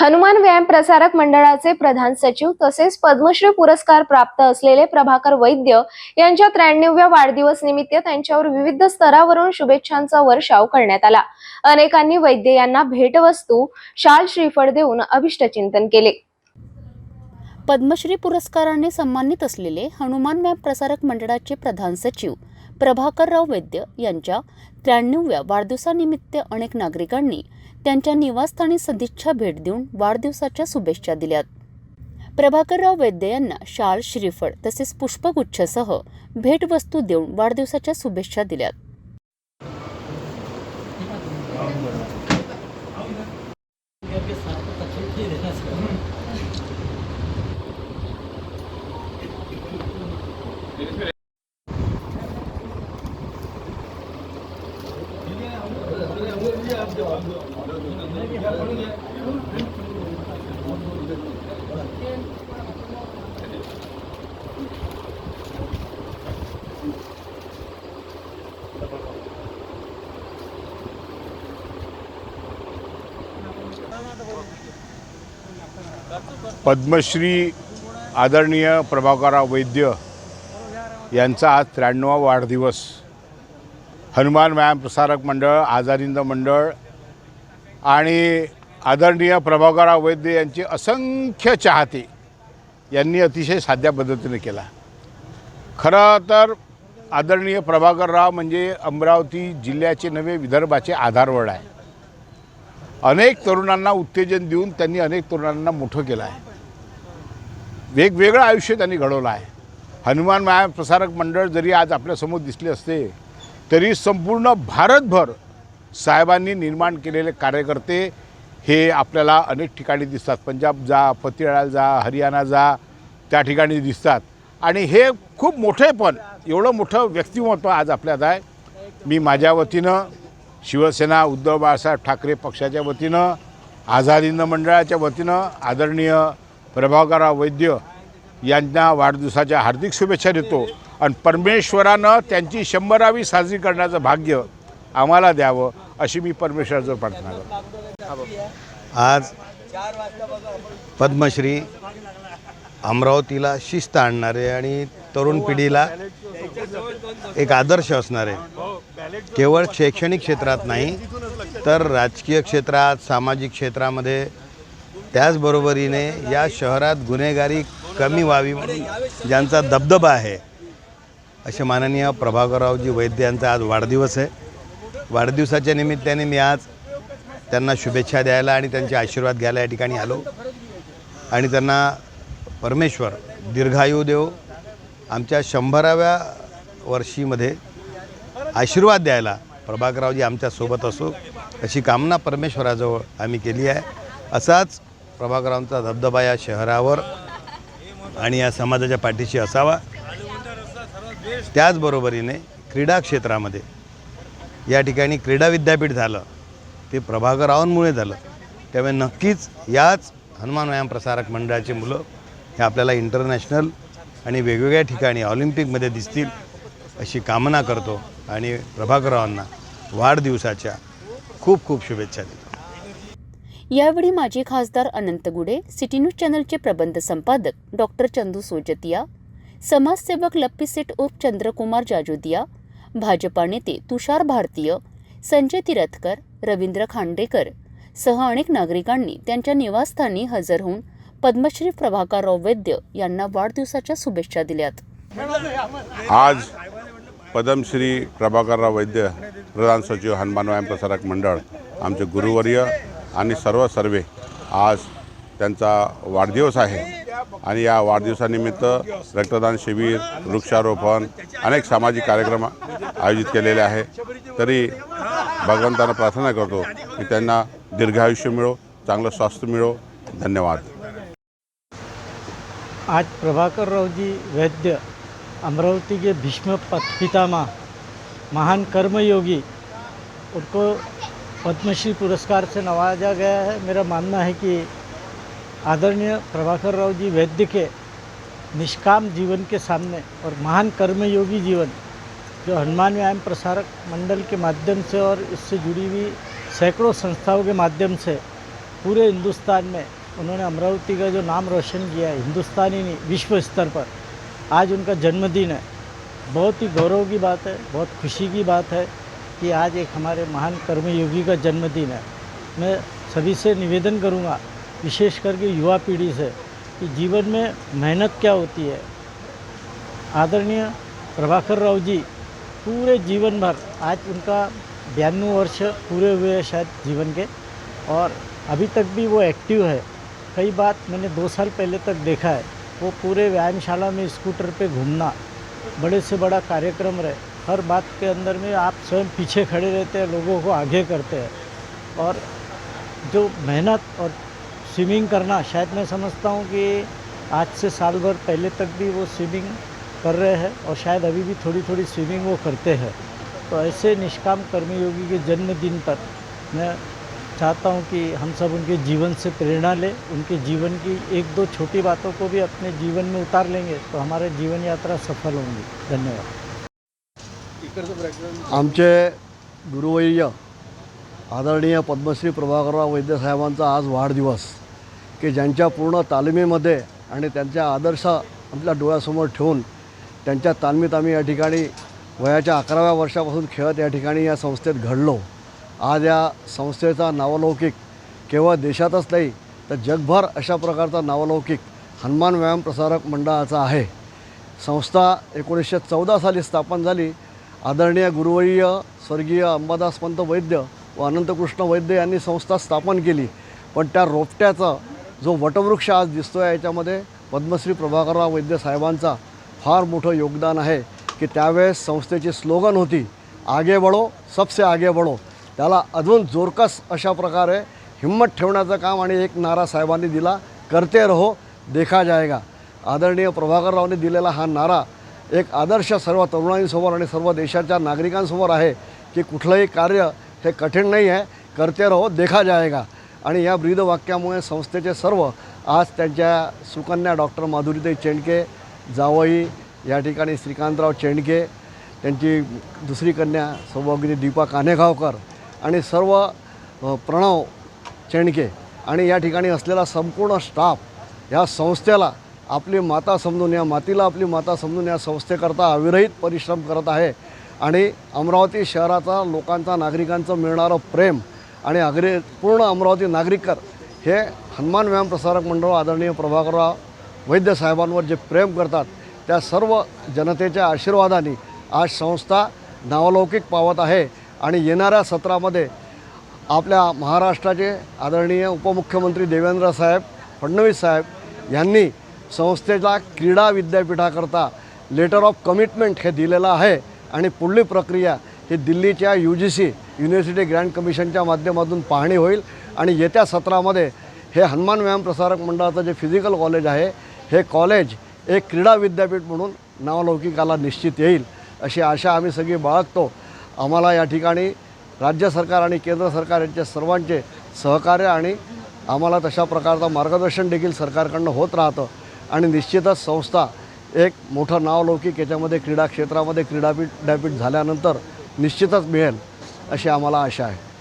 हनुमान व्यायाम प्रसारक मंडळाचे प्रधान सचिव तसेच पद्मश्री पुरस्कार प्राप्त असलेले प्रभाकर वैद्य यांच्या त्र्याण्णव्या वाढदिवस निमित्त त्यांच्यावर विविध स्तरावरून शुभेच्छांचा वर्षाव करण्यात आला. अनेकांनी वैद्य यांना भेटवस्तू शाल श्रीफळ देऊन अभिष्टचिंतन केले. पद्मश्री पुरस्काराने सन्मानित असलेले हनुमान व्यायाम प्रसारक मंडळाचे प्रधान सचिव प्रभाकरराव वैद्य यांच्या त्र्याण्णव्या वाढदिवसानिमित्त अनेक नागरिकांनी त्यांच्या निवासस्थानी सदिच्छा भेट देऊन वाढदिवसाच्या शुभेच्छा दिल्यात. प्रभाकरराव वैद्य यांना शाल श्रीफळ तसेच पुष्पगुच्छसह भेटवस्तू देऊन वाढदिवसाच्या शुभेच्छा दिल्यात. पद्मश्री आदरणीय प्रभाकरराव वैद्य यांचा आज त्र्याण्णवा वाढदिवस. हनुमान व्यायाम प्रसारक मंडळ आजारिंद मंडळ आणि आदरणीय प्रभाकरराव वैद्य यांचे असंख्य चाहते यांनी अतिशय साध्या पद्धतीने केला. खरं तर आदरणीय प्रभाकरराव म्हणजे अमरावती जिल्ह्याचे नवे विदर्भाचे आधारवड आहे. अनेक तरुणांना उत्तेजन देऊन त्यांनी अनेक तरुणांना मोठं केलं आहे. वेगवेगळं आयुष्य त्यांनी घडवलं आहे. हनुमान माया प्रसारक मंडळ जरी आज आपल्यासमोर दिसले असते तरी संपूर्ण भारतभर साहेबांनी निर्माण केलेले कार्यकर्ते हे आपल्याला अनेक ठिकाणी दिसतात. पंजाब जा पतियाळा जा हरियाणा जा त्या ठिकाणी दिसतात. आणि हे खूप मोठेपण एवढं मोठं व्यक्तिमत्व आज आपल्यात आहे. मी माझ्या वतीनं शिवसेना उद्धव बाळासाहेब ठाकरे पक्षाच्या वतीनं आझाद हिंद मंडळाच्या वतीनं आदरणीय प्रभाकरराव वैद्य यांना वाढदिवसाच्या हार्दिक शुभेच्छा देतो. आणि परमेश्वरानं त्यांची शंभरावी साजरी करण्याचं भाग्य आम्हाला द्यावं अशी मी परमेश्वराजवळ प्रार्थना करतो. आज पद्मश्री अमरावतीला शिस्त आणणारे आणि तरुण पिढीला एक आदर्श असणारे. केवळ शैक्षणिक क्षेत्रात नाही तर राजकीय क्षेत्रात सामाजिक क्षेत्रामध्ये त्याचबरोबरीने या शहरात गुन्हेगारी कमी व्हावी म्हणून ज्यांचा दबदबा आहे असे माननीय प्रभाकररावजी वैद्य यांचा आज वाढदिवस आहे. वाढदिवसाच्या निमित्ताने मी आज त्यांना शुभेच्छा द्यायला आणि त्यांचे आशीर्वाद घ्यायला या ठिकाणी आलो. आणि त्यांना परमेश्वर दीर्घायू देव आमच्या शंभराव्या वर्षीमध्ये आशीर्वाद द्यायला प्रभाकररावजी आमच्यासोबत असो अशी कामना परमेश्वराजवळ आम्ही केली आहे. असाच प्रभाकरांचा धबधबा या शहरावर आणि या समाजाच्या पाठीशी असावा. त्याचबरोबरीने क्रीडा क्षेत्रामध्ये या ठिकाणी क्रीडा विद्यापीठ झालं ते प्रभाकररावांमुळे झालं. त्यामुळे नक्कीच याच हनुमान व्यायाम प्रसारक मंडळाची मुलं हे आपल्याला इंटरनॅशनल आणि वेगवेगळ्या ठिकाणी ऑलिम्पिकमध्ये दिसतील अशी कामना करतो. आणि प्रभाकररावांना वाढदिवसाच्या खूप खूप शुभेच्छा देतो. यावेळी माजी खासदार अनंत गुडे सिटी न्यूज चॅनलचे प्रबंध संपादक डॉक्टर चंदू सोजतिया समाजसेवक लप्पीसेट उर्फ चंद्रकुमार जाजोदिया भाजपा नेते तुषार भारतीय संजय तिरथकर रवींद्र खांडेकर सह अनेक नागरिकांनी त्यांच्या निवासस्थानी हजर होऊन पद्मश्री प्रभाकरराव वैद्य यांना वाढदिवसाच्या शुभेच्छा दिल्यात. आज पद्मश्री प्रभाकरराव वैद्य प्रधान सचिव हनुमान व्यायाम प्रसारक मंडळ आमचे गुरुवर्य आणि सर्व सर्वे आज त्यांचा वाढदिवस आहे. आणि या वाढदिवसानिमित्त रक्तदान शिबिर वृक्षारोपण अनेक सामाजिक कार्यक्रम आयोजित केलेले आहे. तरी भगवंतांना प्रार्थना करतो की त्यांना दीर्घायुष्य मिळो चांगलं स्वास्थ्य मिळो. धन्यवाद. आज प्रभाकररावजी वैद्य अमरावती के भीष्म पत- पितामह महान कर्मयोगी उनको पद्मश्री पुरस्कार से नवाजा गया है। मेरा मानना है कि आदरणीय प्रभाकर राव जी वैद्य के निष्काम जीवन के सामने और महान कर्मयोगी जीवन जो हनुमान व्यायाम प्रसारक मंडल के माध्यम से और इससे जुड़ी हुई सैकड़ों संस्थाओं के माध्यम से पूरे हिंदुस्तान में उन्होंने अमरावती का जो नाम रोशन किया है, हिंदुस्तान नहीं, विश्व स्तर पर, आज उनका जन्मदिन है। बहुत ही गौरव की बात है, बहुत खुशी की बात है। कि आज एक हमारे महान कर्मयोगी का जन्मदिन है। मैं सभी से निवेदन करूँगा, विशेष करके युवा पीढ़ी से, कि जीवन में मेहनत क्या होती है। आदरणीय प्रभाकर राव जी, पूरे जीवन भर, आज उनका बयानवे वर्ष पूरे हुए हैं शायद जीवन के, और अभी तक भी वो एक्टिव है। कई बात मैंने दो साल पहले तक देखा है। वो पूरे व्यायामशाला में स्कूटर पे घूमना, बड़े से बड़ा कार्यक्रम रहे। हर बात के अंदर में आप स्वयं पीछे खड़े रहते हैं, लोगों को आगे करते हैं। और जो मेहनत और स्विमिंग करना, शायद मैं समझता हूँ कि आज से साल भर पहले तक भी वो स्विमिंग कर रहे हैं और शायद अभी भी थोड़ी थोड़ी स्विमिंग वो करते हैं। तो ऐसे निष्काम कर्मयोगी के जन्मदिन पर मैं चाहता हूँ कि हम सब उनके जीवन से प्रेरणा लें, उनके जीवन की एक दो छोटी बातों को भी अपने जीवन में उतार लेंगे तो हमारे जीवन यात्रा सफल होंगी। धन्यवाद। आमचे गुरुवर्य आदरणीय पद्मश्री प्रभाकरराव वैद्यसाहेबांचा आज वाढदिवस की ज्यांच्या पूर्ण तालमीमध्ये आणि त्यांच्या आदर्श आपल्या डोळ्यासमोर ठेवून त्यांच्या तालमीत आम्ही या ठिकाणी वयाच्या अकराव्या वर्षापासून खेळत या ठिकाणी या संस्थेत घडलो. आज या संस्थेचा नावलौकिक केवळ देशातच नाही तर जगभर अशा प्रकारचा नावलौकिक हनुमान व्यायाम प्रसारक मंडळाचा आहे. संस्था एकोणीसशे चौदा साली स्थापन झाली. आदरणीय गुरुवर्य स्वर्गीय अंबादास पंत वैद्य व अनंतकृष्ण वैद्य यांनी संस्था स्थापन केली. पण त्या रोपट्याचा जो वटवृक्ष आज दिसतो आहे याच्यामध्ये पद्मश्री प्रभाकरराव वैद्य साहेबांचा फार मोठं योगदान आहे की त्यावेळेस संस्थेची स्लोगन होती आगे बढो सबसे आगे बढो. त्याला अजून जोरकस अशा प्रकारे हिंमत ठेवण्याचं काम आणि एक नारा साहेबांनी दिला करते रहो देखा जाएगा आदरणीय प्रभाकररावने दिलेला हा नारा एक आदर्श सर्व तरुणांसमोर आणि सर्व देशाच्या नागरिकांसमोर आहे की कुठलंही कार्य हे कठीण नाही आहे. करते रहो देखा जाएगा आणि या ब्रीद वाक्यामुळे संस्थेचे सर्व आज त्यांच्या सुकन्या डॉक्टर माधुरीताई चेंडके जावई या ठिकाणी श्रीकांतराव चेंडके त्यांची दुसरी कन्या सौभागिनी दीपा कानेगावकर आणि सर्व प्रणव चेंडके आणि या ठिकाणी असलेला संपूर्ण स्टाफ या संस्थेला आपली माता समजून या मातीला आपली माता समजून या संस्थेकरता अविरहित परिश्रम करत आहे. आणि अमरावती शहराचा लोकांचा नागरिकांचं मिळणारं प्रेम आणि अग्रे पूर्ण अमरावती नागरिककर हे हनुमान व्यायाम प्रसारक मंडळ आदरणीय प्रभाकरराव वैद्य साहेबांवर जे प्रेम करतात त्या सर्व जनतेच्या आशीर्वादाने आज संस्था नावलौकिक पावत आहे. आणि येणाऱ्या सत्रामध्ये आपल्या महाराष्ट्राचे आदरणीय उपमुख्यमंत्री देवेंद्र साहेब फडणवीस साहेब यांनी संस्थेला क्रीडा विद्यापीठाकरता लेटर ऑफ कमिटमेंट हे दिलेलं आहे आणि पुढली प्रक्रिया ही दिल्लीच्या U G C university grand कमिशनच्या माध्यमातून पाहणी होईल. आणि येत्या सत्रामध्ये हे हनुमान व्यायाम प्रसारक मंडळाचं जे फिजिकल कॉलेज आहे हे कॉलेज एक क्रीडा विद्यापीठ म्हणून नावलौकिकाला निश्चित येईल अशी आशा आम्ही सगळी बाळगतो. आम्हाला या ठिकाणी राज्य सरकार आणि केंद्र सरकार यांच्या सर्वांचे सहकार्य आणि आम्हाला तशा प्रकारचं मार्गदर्शन देखील सरकारकडनं होत राहतं. आणि निश्चितच संस्था एक मोठं नावलौकिक याच्यामध्ये क्रीडा क्षेत्रामध्ये क्रीडापीठ विद्यापीठ झाल्यानंतर निश्चितच मिळेल अशी आम्हाला आशा आहे.